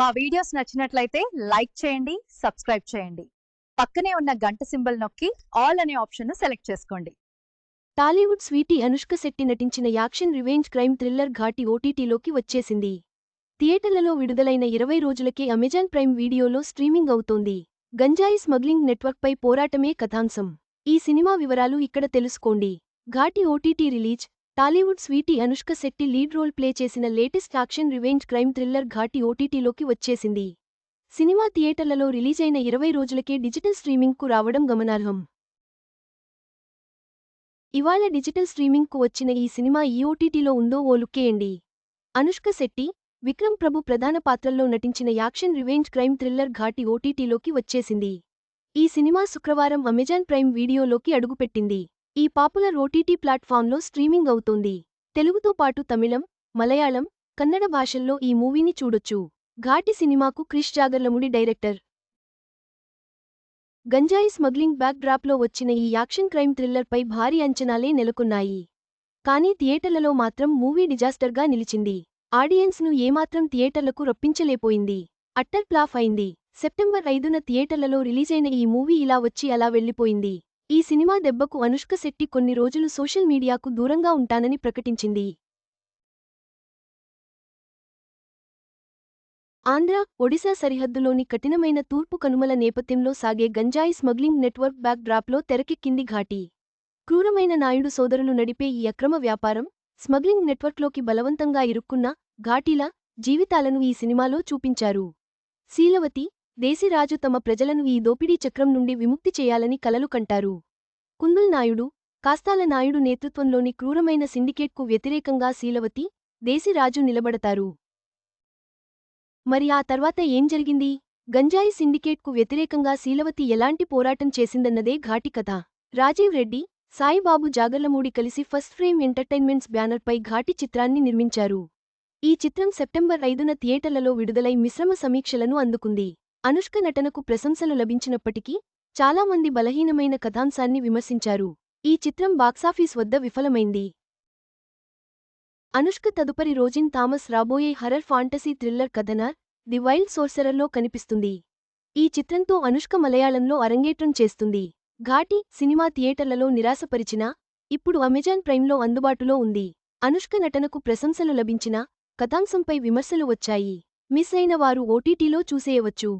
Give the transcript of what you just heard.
మా వీడియోస్ నచ్చినట్లయితే లైక్ చేయండి సబ్స్క్రైబ్ చేయండి. పక్కనే ఉన్న గంట సింబల్ నొక్కి ఆల్ అనే ఆప్షన్ సెలెక్ట్ చేసుకోండి. టాలీవుడ్ స్వీటీ అనుష్క శెట్టి నటించిన action revenge crime thriller Ghaati ఓటీటీలోకి వచ్చేసింది. థియేటర్లలో విడుదలైన ఇరవై రోజులకే అమెజాన్ ప్రైమ్ వీడియోలో స్ట్రీమింగ్ అవుతోంది. గంజాయి స్మగ్లింగ్ నెట్వర్క్పై పోరాటమే కథాంశం. ఈ సినిమా వివరాలు ఇక్కడ తెలుసుకోండి. Ghaati OTT release Tollywood sweetie Anushka Shetty lead role play చేసిన latest action revenge crime thriller Ghaati ఓటీటీలోకి వచ్చేసింది. సినిమా థియేటర్లలో రిలీజైన ఇరవై రోజులకే డిజిటల్ స్ట్రీమింగ్కు రావడం గమనార్హం. ఇవాళ డిజిటల్ స్ట్రీమింగ్కు వచ్చిన ఈ సినిమా ఈ ఓటీటీలో ఉందో ఓ లుక్కేయండి అనుష్క శెట్టి విక్రమ్ ప్రభు ప్రధాన పాత్రల్లో నటించిన action revenge crime thriller Ghaati ఓటీటీలోకి వచ్చేసింది. ఈ సినిమా శుక్రవారం అమెజాన్ ప్రైమ్ వీడియోలోకి అడుగుపెట్టింది. ఈ పాపులర్ ఓటీటీ ప్లాట్ఫామ్లో స్ట్రీమింగ్ అవుతోంది. తెలుగుతో పాటు తమిళం మలయాళం కన్నడ భాషల్లో ఈ మూవీని చూడొచ్చు. ఘాటి సినిమాకు క్రిష్ జాగర్లముడి డైరెక్టర్. గంజాయి స్మగ్లింగ్ బ్యాక్ డ్రాప్లో వచ్చిన ఈ యాక్షన్ క్రైమ్ థ్రిల్లర్పై భారీ అంచనాలే నెలకొన్నాయి. కానీ థియేటర్లలో మాత్రం మూవీ డిజాస్టర్గా నిలిచింది. ఆడియన్స్ను ఏమాత్రం థియేటర్లకు రప్పించలేపోయింది. అట్టర్ ప్లాఫ్ అయింది. సెప్టెంబర్ ఐదున థియేటర్లలో రిలీజైన ఈ మూవీ ఇలా వచ్చి అలా వెళ్ళిపోయింది ఈ సినిమా దెబ్బకు అనుష్క శెట్టి కొన్ని రోజులు సోషల్ మీడియాకు దూరంగా ఉంటానని ప్రకటించింది. ఆంధ్ర ఒడిశా సరిహద్దులోని కఠినమైన తూర్పు కనుమల నేపథ్యంలో సాగే గంజాయి స్మగ్లింగ్ నెట్వర్క్ బ్యాక్ డ్రాప్లో తెరకెక్కింది ఘాటి. క్రూరమైన నాయుడు సోదరులు నడిపే ఈ అక్రమ వ్యాపారం స్మగ్లింగ్ నెట్వర్క్లోకి బలవంతంగా ఇరుక్కున్న ఘాటీల జీవితాలను ఈ సినిమాలో చూపించారు. శీలవతి దేశిరాజు తమ ప్రజలను ఈ దోపిడీ చక్రం నుండి విముక్తి చేయాలని కలలు కంటారు. కుందుల్ నాయుడు కాస్తాల నాయుడు నేతృత్వంలోని క్రూరమైన సిండికేట్కు వ్యతిరేకంగా శీలవతి దేశిరాజు నిలబడతారు. మరి ఆ తర్వాత ఏం జరిగింది? గంజాయి సిండికేట్కు వ్యతిరేకంగా శీలవతి ఎలాంటి పోరాటం చేసిందన్నదే ఘాటి కథ రాజీవ్ రెడ్డి సాయిబాబు జాగర్లమూడి కలిసి ఫస్ట్ ఫ్రేమ్ ఎంటర్టైన్మెంట్స్ బ్యానర్పై ఘాటి చిత్రాన్ని నిర్మించారు. ఈ చిత్రం సెప్టెంబర్ ఐదున థియేటర్లలో విడుదలై మిశ్రమ సమీక్షలను అందుకుంది. అనుష్క నటనకు ప్రశంసలు లభించినప్పటికీ చాలామంది బలహీనమైన కథాంశాన్ని విమర్శించారు. ఈ చిత్రం బాక్సాఫీస్ వద్ద విఫలమైంది. అనుష్క తదుపరి రోజిన్ థామస్ రాబోయే horror fantasy thriller Kathanar the wild సోర్సరర్లో కనిపిస్తుంది. ఈ చిత్రంతో అనుష్క మలయాళంలో అరంగేట్రం చేస్తుంది. ఘాటి సినిమా థియేటర్లలో నిరాశపరిచినా ఇప్పుడు అమెజాన్ ప్రైమ్లో అందుబాటులో ఉంది. అనుష్క నటనకు ప్రశంసలు లభించినా కథాంశంపై విమర్శలు వచ్చాయి. మిస్ అయిన వారు ఓటీటీలో చూసేయవచ్చు.